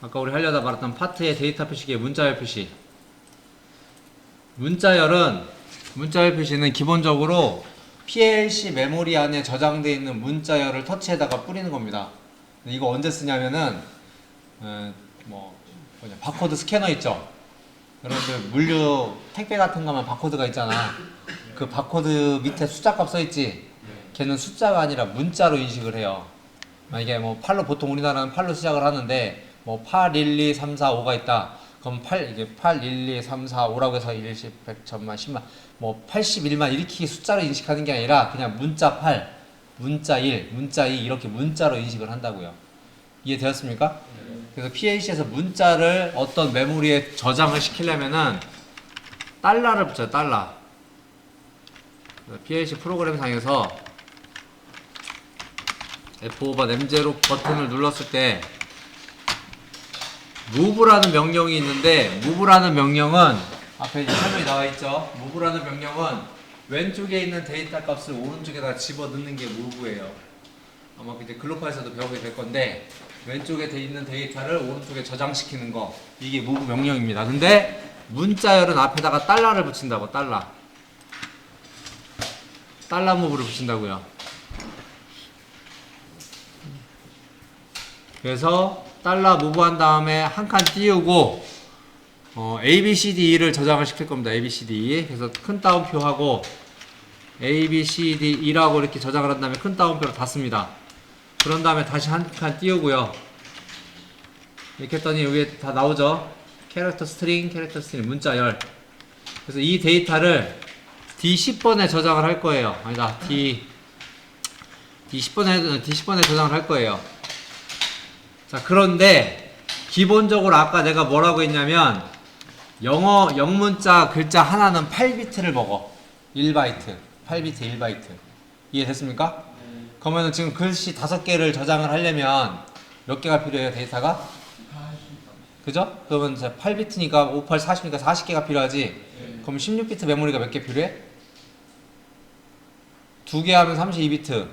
아까 우리 하려다 말했던 파트의 데이터 표시기의 문자열 표시. 문자열은 문자열 표시는 기본적으로 PLC 메모리 안에 저장되어 있는 문자열을 터치에다가 뿌리는 겁니다. 이거 언제 쓰냐면은 어, 뭐 뭐냐 바코드 스캐너 있죠. 여러분들 물류 택배 같은 거만 바코드가 있잖아. 그 바코드 밑에 숫자 값 써 있지. 걔는 숫자가 아니라 문자로 인식을 해요. 만약에 뭐 8로 보통 우리나라는 8로 시작을 하는데 뭐 8, 1, 2, 3, 4, 5가 있다. 그럼 8 이게 8, 1, 2, 3, 4, 5라고 해서 1, 10, 100, 1000만, 10만 뭐 81만 이렇게 숫자로 인식하는 게 아니라 그냥 문자 8, 문자 1, 문자 2 이렇게 문자로 인식을 한다고요. 이해되었습니까? 그래서 PAC에서 문자를 어떤 메모리에 저장을 시키려면은 달러를 붙여요. 달러. PAC 프로그램 상에서 F5번 M0 버튼을 눌렀을 때 move라는 명령이 있는데 move라는 명령은 앞에 이제 설명이 나와 있죠. move라는 명령은 왼쪽에 있는 데이터 값을 오른쪽에다 집어 넣는 게 move예요. 아마 이제 글로팔에서도 배우게 될 건데 왼쪽에 돼 있는 데이터를 오른쪽에 저장시키는 거 이게 move 명령입니다. 근데 문자열은 앞에다가 달러를 붙인다고 달러. 달러 무브를 붙인다고요. 그래서 달러 무브한 다음에 한 칸 띄우고 어, A, B, C, D, E를 저장을 시킬 겁니다. A, B, C, D, E. 그래서 큰 따옴표하고 A, B, C, D, E라고 이렇게 저장을 한 다음에 큰 따옴표로 닫습니다. 그런 다음에 다시 한 칸 띄우고요. 이렇게 했더니 여기에 다 나오죠. 캐릭터 스트링, 캐릭터 스트링, 문자열. 그래서 이 데이터를 D10번에 저장을 할 거예요. 아니다. D D10번에 D10번에 저장을 할 거예요. 자, 그런데 기본적으로 아까 내가 뭐라고 했냐면 영어 영문자 글자 하나는 8비트를 먹어. 1바이트. 8비트 1바이트. 이해됐습니까? 그러면 지금 글씨 5개를 저장을 하려면 몇 개가 필요해요, 데이터가? 그죠? 그러면 8비트니까 5, 8, 40이니까 40개가 필요하지. 그럼 16비트 메모리가 몇 개 필요해? 두 개 하면 32비트,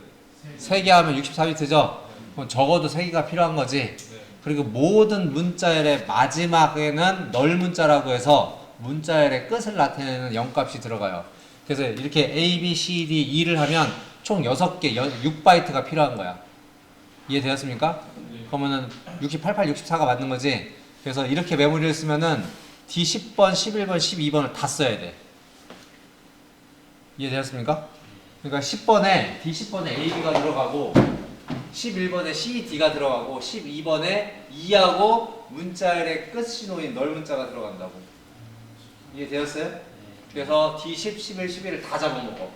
세 개 하면 64비트죠? 그럼 적어도 세 개가 필요한 거지. 그리고 모든 문자열의 마지막에는 널 문자라고 해서 문자열의 끝을 나타내는 0값이 들어가요. 그래서 이렇게 A, B, C, D, E를 하면 총 6개, 6바이트가 필요한 거야. 이해되었습니까? 그러면은 68, 8, 64가 맞는 거지. 그래서 이렇게 메모리를 쓰면은 D10번, 11번, 12번을 다 써야 돼. 이해되었습니까? 그러니까 10번에 D10번에 AB가 들어가고 11번에 CD가 들어가고 12번에 E하고 문자열의 끝 신호인 널 문자가 들어간다고. 이해되었어요? 그래서 D10, 11, 11을 다 잡아먹어.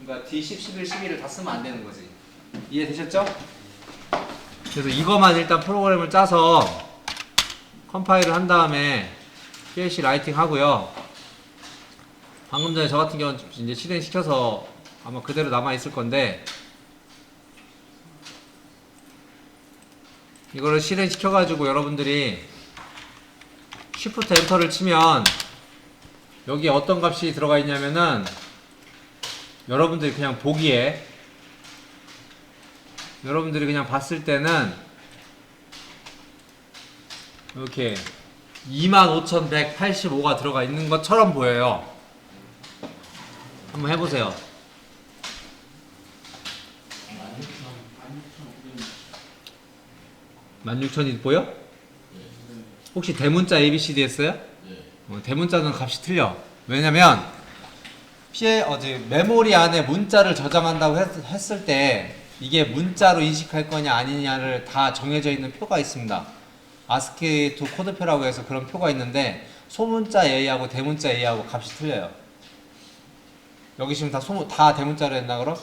그러니까 D10, 11, 11을 다 쓰면 안 되는 거지. 이해되셨죠? 그래서 이거만 일단 프로그램을 짜서 컴파일을 한 다음에 PLC 라이팅 하고요. 방금 전에 저 같은 경우는 이제 실행시켜서 아마 그대로 남아 있을 건데 이거를 실행시켜 가지고 여러분들이 쉬프트 엔터를 치면 여기에 어떤 값이 들어가 있냐면은 여러분들이 그냥 보기에 여러분들이 그냥 봤을 때는 이렇게 25,185가 들어가 있는 것처럼 보여요. 한번 해보세요. 16,000이 보여? 혹시 대문자 ABCD 했어요? 어, 대문자는 값이 틀려. 왜냐면 피해 어제 메모리 안에 문자를 저장한다고 했, 을때 이게 문자로 인식할 거냐 아니냐를 다 정해져 있는 표가 있습니다. 아스키2 코드표라고 해서 그런 표가 있는데 소문자 A하고 대문자 A하고 값이 틀려요. 여기 지금 다 소문 다 대문자로 했나 그럼?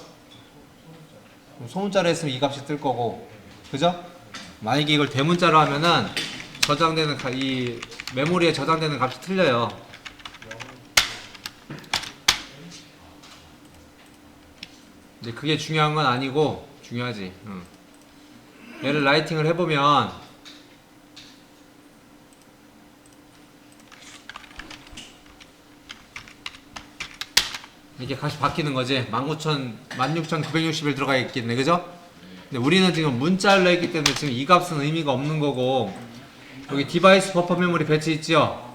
그럼 소문자로 했으면 이 값이 뜰 거고, 그죠? 만약에 이걸 대문자로 하면은 저장되는 가- 이 메모리에 저장되는 값이 틀려요. 근데 그게 중요한 건 아니고 중요하지. 응. 얘를 라이팅을 해보면 이게 값이 바뀌는 거지. 19,000, 16,961 들어가 있겠네. 그죠? 근데 우리는 지금 문자로 했기 때문에 지금 이 값은 의미가 없는 거고 여기 디바이스 버퍼 메모리 배치 있죠?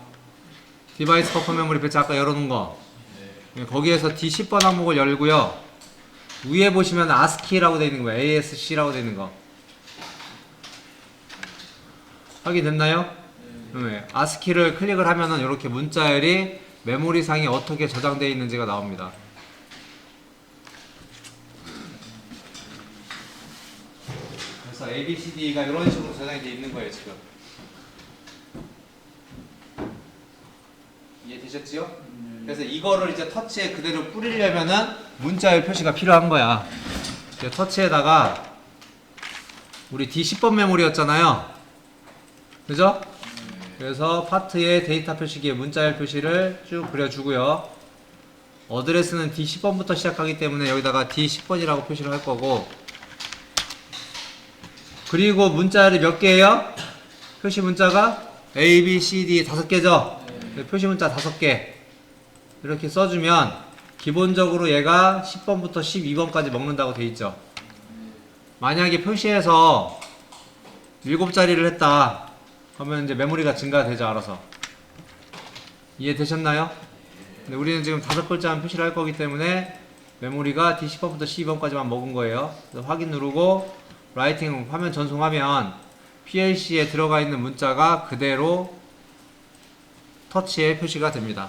디바이스 버퍼 메모리 배치 아까 열어놓은 거. 예, 거기에서 D10번 항목을 열고요. 위에 보시면 ASCII라고 되어 있는 거예요. ASC라고 되어 있는 거. 확인됐나요? 네. ASCII를 클릭을 하면은 이렇게 문자열이 메모리상에 어떻게 저장되어 있는지가 나옵니다. 그래서 A, B, C, D가 이런 식으로 저장이 되어 있는 거예요, 지금. 이해되셨지요? 그래서 이거를 이제 터치에 그대로 뿌리려면은 문자열 표시가 필요한 거야. 터치에다가 우리 D10번 메모리였잖아요. 그죠? 그래서 파트의 데이터 표시기에 문자열 표시를 쭉 그려주고요. 어드레스는 D10번부터 시작하기 때문에 여기다가 D10번이라고 표시를 할 거고 그리고 문자열이 몇 개예요? 표시 문자가 A, B, C, D 다섯 개죠? 네, 표시 문자 다섯 개 이렇게 써주면 기본적으로 얘가 10번부터 12번까지 먹는다고 돼 있죠. 만약에 표시해서 7자리를 했다 그러면 이제 메모리가 증가되죠 알아서 이해되셨나요? 근데 우리는 지금 다섯 글자만 표시를 할 거기 때문에 메모리가 D10번부터 12번까지만 먹은 거예요 그래서 확인 누르고 라이팅 화면 전송하면 PLC에 들어가 있는 문자가 그대로 터치에 표시가 됩니다